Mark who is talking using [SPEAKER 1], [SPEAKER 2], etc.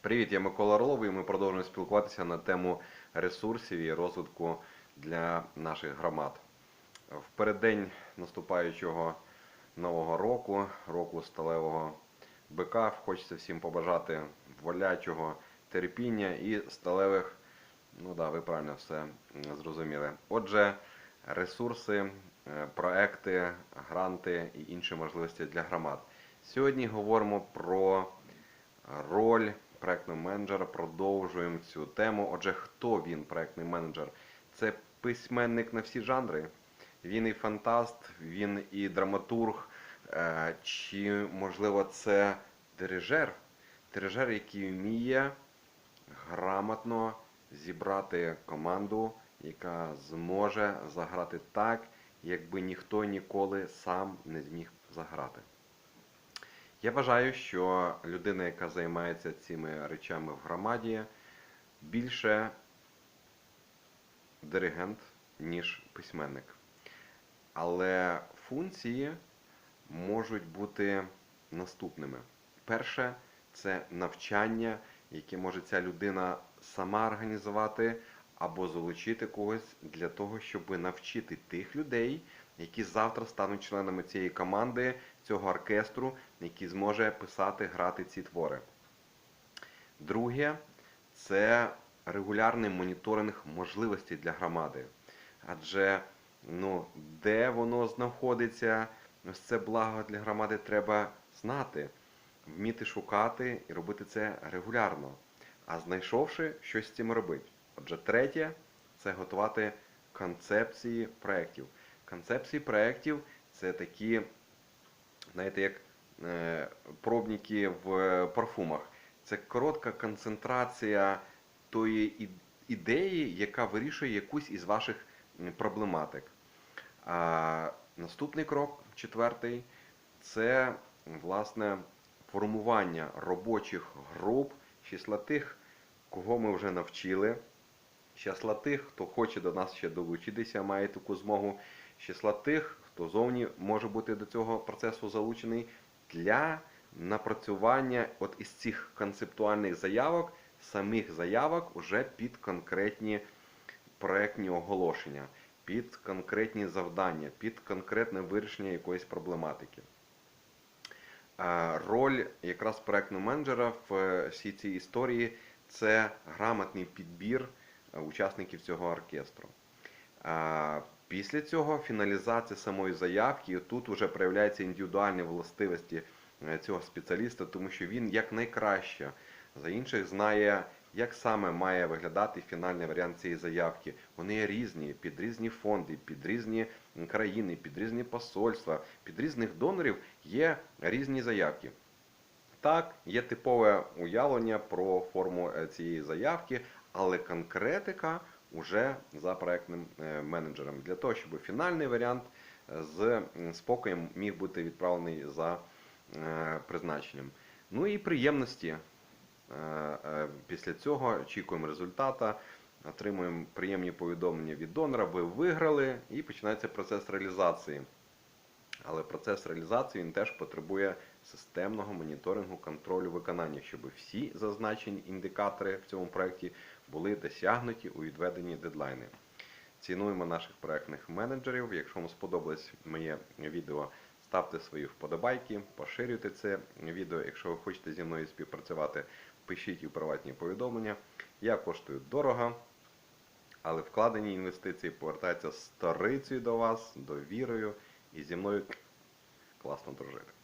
[SPEAKER 1] Привіт, я Микола Орлов, і ми продовжуємо спілкуватися на тему ресурсів і розвитку для наших громад. В переддень наступаючого нового року, року сталевого бика, хочеться всім побажати волячого терпіння і сталевих, ну да, ви правильно все зрозуміли. Отже, ресурси, е, проекти, гранти і інші можливості для громад. Сьогодні говоримо про роль проектного менеджера. Продовжуємо цю тему. Отже, хто він, проектний менеджер? Це письменник на всі жанри. Він і фантаст, він і драматург. Е, Чи можливо це дирижер? Дирижер, який вміє грамотно зібрати команду, яка зможе заграти так, якби ніхто ніколи сам не зміг заграти. Я вважаю, що людина, яка займається цими речами в громаді, більше диригент, ніж письменник. Але функції можуть бути наступними. Перше це навчання, яке може ця людина сама організувати або залучити когось для того, щоб навчити тих людей, які завтра стануть членами цієї команди, цього оркестру, який зможе писати, грати ці твори. Друге це регулярний моніторинг можливостей для громади. Адже ну, де воно знаходиться, ось це благо для громади треба знати, вміти шукати і робити це регулярно. А знайшовши, щось з цим робити. Отже, третє це готувати концепції проєктів. Концепції проєктів це такі, знаєте, як е, пробники в парфумах. Це коротка концентрація тої ідеї, яка вирішує якусь із ваших проблематик. А наступний крок, четвертий, це власне формування робочих груп, числа тих, кого ми вже навчили, числа тих, хто хоче до нас ще долучитися, має таку змогу, числа тих, хто зовні може бути до цього процесу залучений для напрацювання от із цих концептуальних заявок, самих заявок уже під конкретні проектні оголошення, під конкретні завдання, під конкретне вирішення якоїсь проблематики. Роль якраз проектного менеджера в е, всій цій історії це грамотний підбір учасників цього оркестру. Е, Після цього фіналізація самої заявки, і тут вже проявляються індивідуальні властивості е, цього спеціаліста, тому що він якнайкраще за інших знає, як саме має виглядати фінальний варіант цієї заявки. Вони є різні, під різні фонди, під різні країни, під різні посольства, під різних донорів є різні заявки. Так, є типове уявлення про форму е, цієї заявки, але конкретика вже за проектним е, менеджером для того, щоб фінальний варіант е, з спокоєм міг бути відправлений за е, призначенням. Ну і приємності. Після цього очікуємо результата, отримуємо приємні повідомлення від донора, ви виграли, і починається процес реалізації. Але процес реалізації він теж потребує системного моніторингу контролю виконання, щоб всі зазначені індикатори в цьому проєкті були досягнуті у відведені дедлайни. Цінуємо наших проектних менеджерів. Якщо вам сподобалось моє відео, ставте свої вподобайки, поширюйте це відео. Якщо ви хочете зі мною співпрацювати, пишіть у приватні повідомлення. Я коштую дорого, але вкладені інвестиції повертаються сторицею до вас, довірою і зі мною класно дружити.